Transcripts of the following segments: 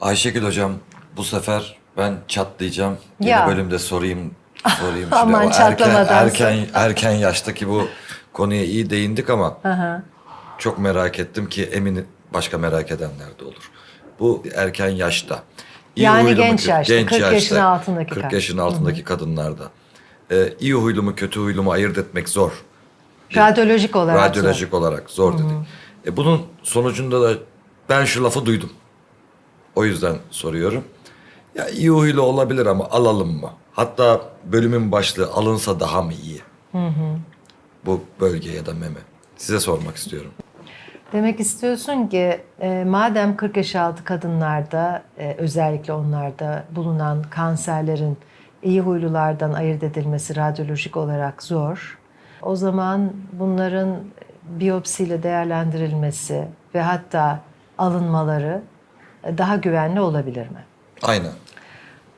Ayşegül hocam bu sefer ben çatlayacağım. Yeni Ya. bölümde sorayım sorayım. şimdi. Aman erken, çatlamadan erken, erken yaştaki bu konuya iyi değindik ama Aha. çok merak ettim ki eminim başka merak edenler de olur. Bu erken yaşta. iyi Yani huylu mu genç kötü- yaşta, 40 yaşın altındaki 40 kadın. yaşın altındaki kadınlarda. Ee, iyi huylu mu kötü huylu mu ayırt etmek zor. Radyolojik olarak zor. Radyolojik olarak zor dedik. E bunun sonucunda da ben şu lafı duydum. O yüzden soruyorum. Ya iyi huylu olabilir ama alalım mı? Hatta bölümün başlığı alınsa daha mı iyi? Bu bölge ya da meme. Size sormak istiyorum. Demek istiyorsun ki e, madem 40 yaş altı kadınlarda e, özellikle onlarda bulunan kanserlerin iyi huylulardan ayırt edilmesi radyolojik olarak zor. O zaman bunların biyopsiyle değerlendirilmesi ve hatta alınmaları daha güvenli olabilir mi? Aynen.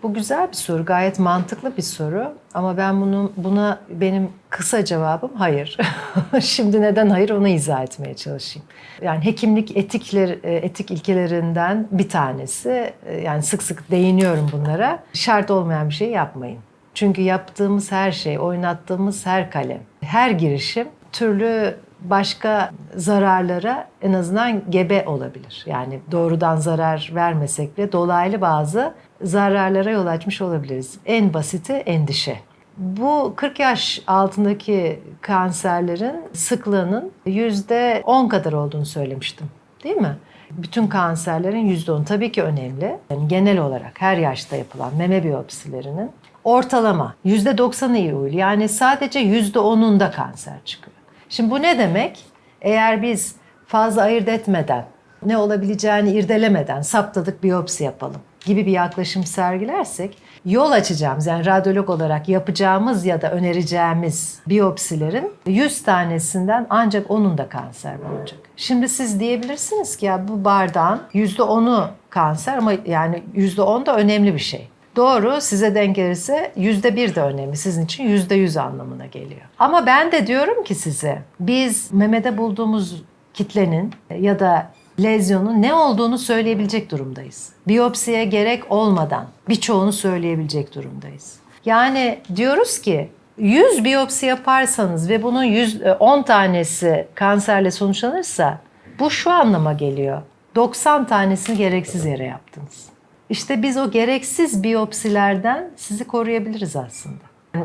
Bu güzel bir soru, gayet mantıklı bir soru. Ama ben bunu buna benim kısa cevabım hayır. Şimdi neden hayır onu izah etmeye çalışayım. Yani hekimlik etikler e, etik ilkelerinden bir tanesi. e, Yani sık sık değiniyorum bunlara. Şart olmayan bir şey yapmayın. Çünkü yaptığımız her şey, oynattığımız her kalem, her girişim türlü başka zararlara en azından gebe olabilir. Yani doğrudan zarar vermesek bile dolaylı bazı zararlara yol açmış olabiliriz. En basiti endişe. Bu 40 yaş altındaki kanserlerin sıklığının %10 kadar olduğunu söylemiştim. Değil mi? Bütün kanserlerin %10 tabii ki önemli. Yani genel olarak her yaşta yapılan meme biyopsilerinin ortalama %90'ı iyi huylu. Yani sadece %10'unda kanser çıkıyor. Şimdi bu ne demek? Eğer biz fazla ayırt etmeden, ne olabileceğini irdelemeden saptadık biyopsi yapalım gibi bir yaklaşım sergilersek yol açacağımız yani radyolog olarak yapacağımız ya da önereceğimiz biyopsilerin 100 tanesinden ancak onun da kanser bulunacak. Şimdi siz diyebilirsiniz ki ya bu bardağın %10'u kanser ama yani %10 da önemli bir şey. Doğru size denk gelirse yüzde bir de önemli. Sizin için yüzde yüz anlamına geliyor. Ama ben de diyorum ki size biz memede bulduğumuz kitlenin ya da lezyonun ne olduğunu söyleyebilecek durumdayız. Biyopsiye gerek olmadan birçoğunu söyleyebilecek durumdayız. Yani diyoruz ki 100 biyopsi yaparsanız ve bunun 100, e, 10 tanesi kanserle sonuçlanırsa bu şu anlama geliyor. 90 tanesini gereksiz yere yaptınız. İşte biz o gereksiz biyopsilerden sizi koruyabiliriz aslında.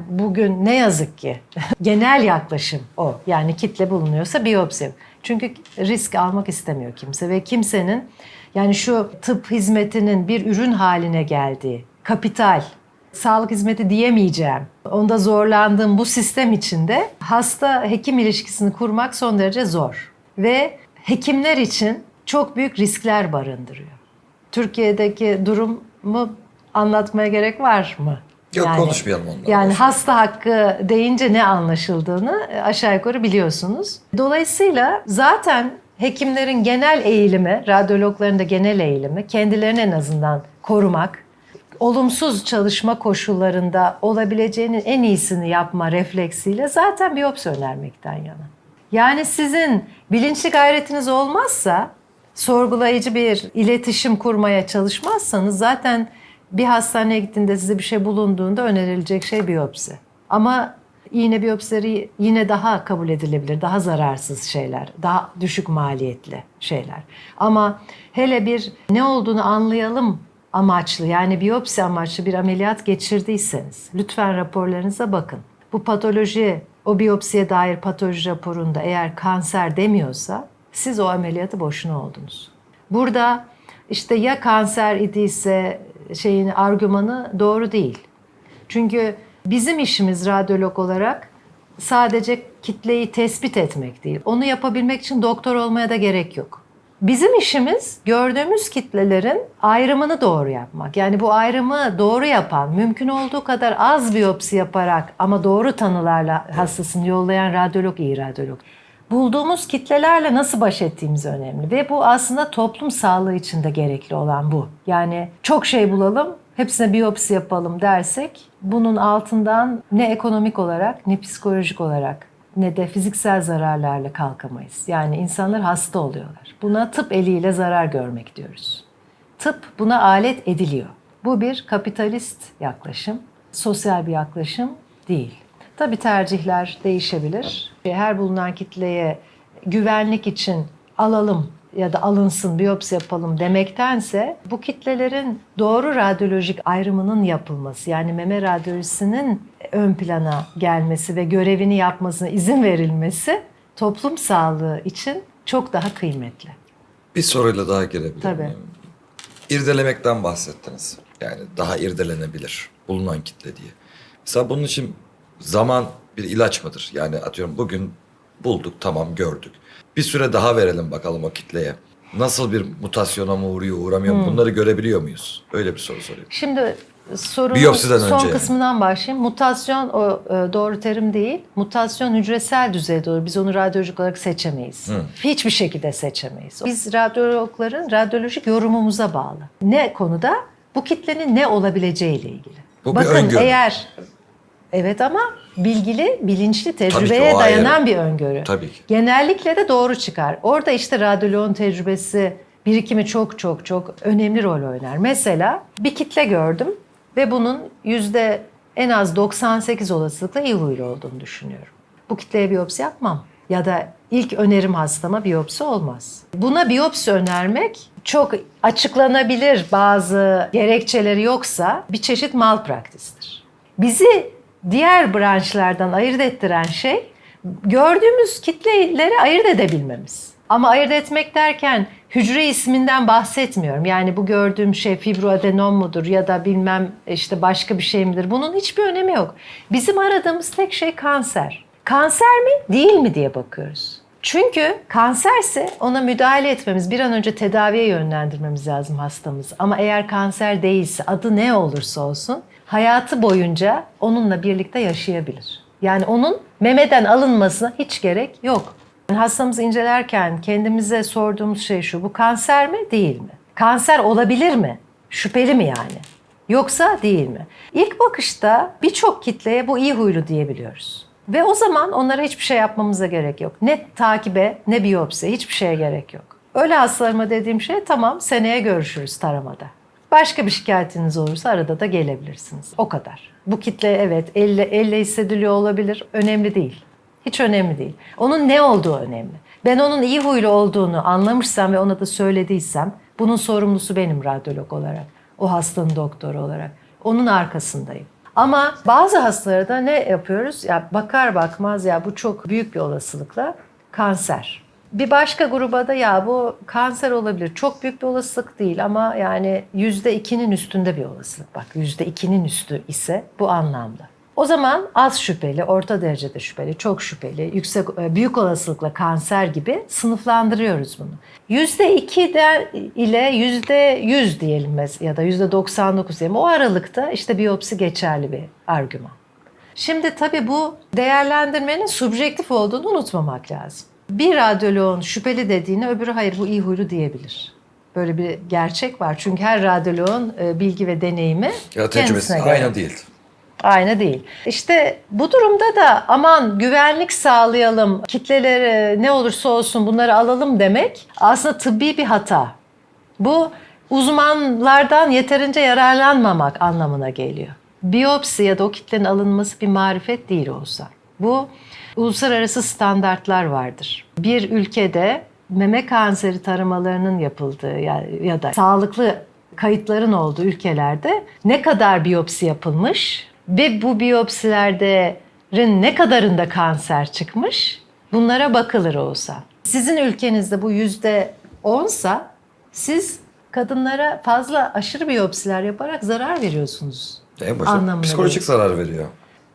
Bugün ne yazık ki genel yaklaşım o. Yani kitle bulunuyorsa biyopsi. Çünkü risk almak istemiyor kimse ve kimsenin yani şu tıp hizmetinin bir ürün haline geldiği, kapital, sağlık hizmeti diyemeyeceğim. Onda zorlandığım bu sistem içinde hasta hekim ilişkisini kurmak son derece zor. Ve hekimler için çok büyük riskler barındırıyor. Türkiye'deki durumu anlatmaya gerek var mı? Yok, konuşmayalım ondan. Yani ver. hasta hakkı deyince ne anlaşıldığını aşağı yukarı biliyorsunuz. Dolayısıyla zaten hekimlerin genel eğilimi, radyologların da genel eğilimi kendilerini en azından korumak, olumsuz çalışma koşullarında olabileceğinin en iyisini yapma refleksiyle zaten biyopsi önermekten yana. Yani sizin bilinçli gayretiniz olmazsa, sorgulayıcı bir iletişim kurmaya çalışmazsanız zaten bir hastaneye gittiğinde size bir şey bulunduğunda önerilecek şey biyopsi. Ama iğne biyopsileri yine daha kabul edilebilir, daha zararsız şeyler, daha düşük maliyetli şeyler. Ama hele bir ne olduğunu anlayalım amaçlı yani biyopsi amaçlı bir ameliyat geçirdiyseniz lütfen raporlarınıza bakın. Bu patoloji, o biyopsiye dair patoloji raporunda eğer kanser demiyorsa siz o ameliyatı boşuna oldunuz. Burada işte ya kanser idiyse şeyin argümanı doğru değil. Çünkü bizim işimiz radyolog olarak sadece kitleyi tespit etmek değil. Onu yapabilmek için doktor olmaya da gerek yok. Bizim işimiz gördüğümüz kitlelerin ayrımını doğru yapmak. Yani bu ayrımı doğru yapan, mümkün olduğu kadar az biyopsi yaparak ama doğru tanılarla hastasını yollayan radyolog iyi radyolog. Bulduğumuz kitlelerle nasıl baş ettiğimiz önemli ve bu aslında toplum sağlığı için de gerekli olan bu. Yani çok şey bulalım, hepsine biyopsi yapalım dersek bunun altından ne ekonomik olarak ne psikolojik olarak ne de fiziksel zararlarla kalkamayız. Yani insanlar hasta oluyorlar. Buna tıp eliyle zarar görmek diyoruz. tıp buna alet ediliyor. Bu bir kapitalist yaklaşım, sosyal bir yaklaşım değil. Tabii tercihler değişebilir. Her bulunan kitleye güvenlik için alalım ya da alınsın, biyopsi yapalım demektense bu kitlelerin doğru radyolojik ayrımının yapılması yani meme radyolojisinin ön plana gelmesi ve görevini yapmasına izin verilmesi toplum sağlığı için çok daha kıymetli. Bir soruyla daha girebilir Tabii. İrdelemekten bahsettiniz. Yani daha irdelenebilir bulunan kitle diye. Mesela bunun için zaman bir ilaç mıdır? Yani atıyorum bugün bulduk tamam gördük. Bir süre daha verelim bakalım o kitleye. Nasıl bir mutasyona mı uğruyor uğramıyor Hmm. mu bunları görebiliyor muyuz? Öyle bir soru sorayım. Şimdi sorunun Biyopsiden son önce yani. kısmından başlayayım. Mutasyon o e, doğru terim değil. Mutasyon hücresel düzeyde olur. Biz onu radyolojik olarak seçemeyiz. Hiçbir şekilde seçemeyiz. Biz radyologların radyolojik yorumumuza bağlı. Ne konuda? Bu kitlenin ne olabileceği ile ilgili. Bu bir Bakın öngörü. eğer Evet ama bilgili, bilinçli, ki tecrübeye o dayanan ayrı. bir öngörü. Tabii ki. Genellikle de doğru çıkar. Orada işte radyoloğun tecrübesi, birikimi çok çok çok önemli rol oynar. Mesela bir kitle gördüm ve bunun yüzde en az 98 olasılıkla iyi huylu olduğunu düşünüyorum. Bu kitleye biyopsi yapmam. Ya da ilk önerim hastama biyopsi olmaz. Buna biyopsi önermek çok açıklanabilir bazı gerekçeleri yoksa bir çeşit malpraktistir. Bizi diğer branşlardan ayırt ettiren şey gördüğümüz kitleleri ayırt edebilmemiz. Ama ayırt etmek derken hücre isminden bahsetmiyorum. Yani bu gördüğüm şey fibroadenom mudur ya da bilmem işte başka bir şey midir? Bunun hiçbir önemi yok. Bizim aradığımız tek şey kanser. Kanser mi değil mi diye bakıyoruz. Çünkü kanserse ona müdahale etmemiz, bir an önce tedaviye yönlendirmemiz lazım hastamızı. Ama eğer kanser değilse, adı ne olursa olsun, hayatı boyunca onunla birlikte yaşayabilir. Yani onun memeden alınmasına hiç gerek yok. Hastamızı incelerken kendimize sorduğumuz şey şu, bu kanser mi değil mi? Kanser olabilir mi? Şüpheli mi yani? Yoksa değil mi? İlk bakışta birçok kitleye bu iyi huylu diyebiliyoruz. Ve o zaman onlara hiçbir şey yapmamıza gerek yok. Ne takibe ne biyopsi hiçbir şeye gerek yok. Öyle hastalarıma dediğim şey tamam seneye görüşürüz taramada. Başka bir şikayetiniz olursa arada da gelebilirsiniz. O kadar. Bu kitle evet elle, elle hissediliyor olabilir. Önemli değil. Hiç önemli değil. Onun ne olduğu önemli. Ben onun iyi huylu olduğunu anlamışsam ve ona da söylediysem bunun sorumlusu benim radyolog olarak. O hastanın doktoru olarak. Onun arkasındayım. Ama bazı hastalara da ne yapıyoruz? Ya bakar bakmaz ya bu çok büyük bir olasılıkla kanser. Bir başka gruba da ya bu kanser olabilir. Çok büyük bir olasılık değil ama yani yüzde ikinin üstünde bir olasılık. Bak yüzde ikinin üstü ise bu anlamda. O zaman az şüpheli, orta derecede şüpheli, çok şüpheli, yüksek, e, büyük olasılıkla kanser gibi sınıflandırıyoruz bunu. Yüzde iki de ile yüzde yüz diyelim ya da yüzde 99 diyelim. O aralıkta işte biyopsi geçerli bir argüman. Şimdi tabii bu değerlendirmenin subjektif olduğunu unutmamak lazım. Bir radyoloğun şüpheli dediğine öbürü hayır bu iyi huylu diyebilir. Böyle bir gerçek var. Çünkü her radyoloğun e, bilgi ve deneyimi Ya kendisine göre. aynı değil. Aynı değil. İşte bu durumda da aman güvenlik sağlayalım, kitleleri ne olursa olsun bunları alalım demek aslında tıbbi bir hata. Bu uzmanlardan yeterince yararlanmamak anlamına geliyor. Biyopsi ya da o kitlenin alınması bir marifet değil olsa. Bu uluslararası standartlar vardır. Bir ülkede meme kanseri taramalarının yapıldığı ya, ya da sağlıklı kayıtların olduğu ülkelerde ne kadar biyopsi yapılmış ve bu biyopsilerin ne kadarında kanser çıkmış bunlara bakılır olsa. Sizin ülkenizde bu yüzde onsa siz kadınlara fazla aşırı biyopsiler yaparak zarar veriyorsunuz. En başta psikolojik zarar veriyor.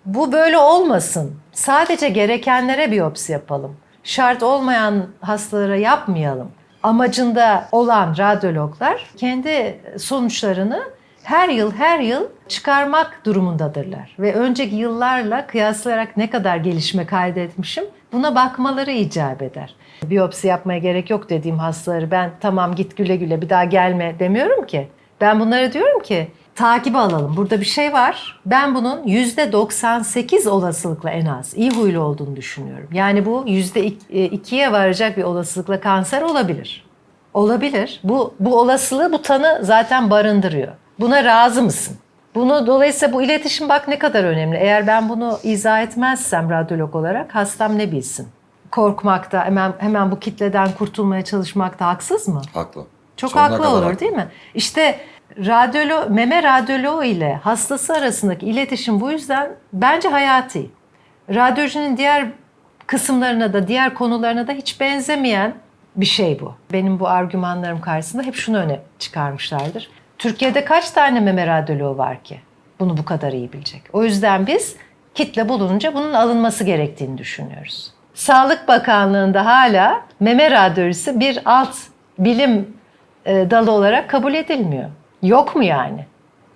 Bu böyle olmasın. Sadece gerekenlere biyopsi yapalım. Şart olmayan hastalara yapmayalım. Amacında olan radyologlar kendi sonuçlarını her yıl her yıl çıkarmak durumundadırlar. Ve önceki yıllarla kıyaslayarak ne kadar gelişme kaydetmişim buna bakmaları icap eder. Biyopsi yapmaya gerek yok dediğim hastaları ben tamam git güle güle bir daha gelme demiyorum ki. Ben bunlara diyorum ki takibi alalım. Burada bir şey var. Ben bunun %98 olasılıkla en az iyi huylu olduğunu düşünüyorum. Yani bu %2'ye varacak bir olasılıkla kanser olabilir. Olabilir. Bu, bu olasılığı bu tanı zaten barındırıyor. Buna razı mısın? Bunu dolayısıyla bu iletişim bak ne kadar önemli. Eğer ben bunu izah etmezsem radyolog olarak hastam ne bilsin? Korkmakta, hemen hemen bu kitleden kurtulmaya çalışmakta haksız mı? Haklı. Çok Sonuna haklı olur haklı. değil mi? İşte radyolo, meme radyoloğu ile hastası arasındaki iletişim bu yüzden bence hayati. Radyolojinin diğer kısımlarına da diğer konularına da hiç benzemeyen bir şey bu. Benim bu argümanlarım karşısında hep şunu öne çıkarmışlardır. Türkiye'de kaç tane meme radyoloğu var ki? Bunu bu kadar iyi bilecek. O yüzden biz kitle bulununca bunun alınması gerektiğini düşünüyoruz. Sağlık Bakanlığı'nda hala meme radyolojisi bir alt bilim e, dalı olarak kabul edilmiyor. Yok mu yani?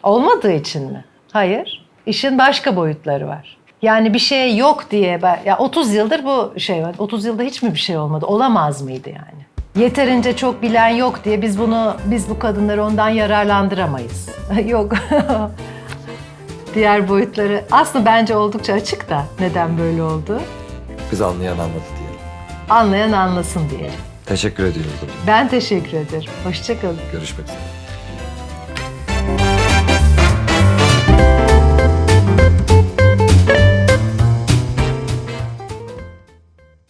Olmadığı için mi? Hayır. İşin başka boyutları var. Yani bir şey yok diye ben, ya 30 yıldır bu şey var. 30 yılda hiç mi bir şey olmadı? Olamaz mıydı yani? Yeterince çok bilen yok diye biz bunu biz bu kadınları ondan yararlandıramayız. yok. Diğer boyutları aslında bence oldukça açık da neden böyle oldu? Biz anlayan anladı diyelim. Anlayan anlasın diyelim. Teşekkür ediyoruz. Ben teşekkür ederim. Hoşçakalın. Görüşmek üzere.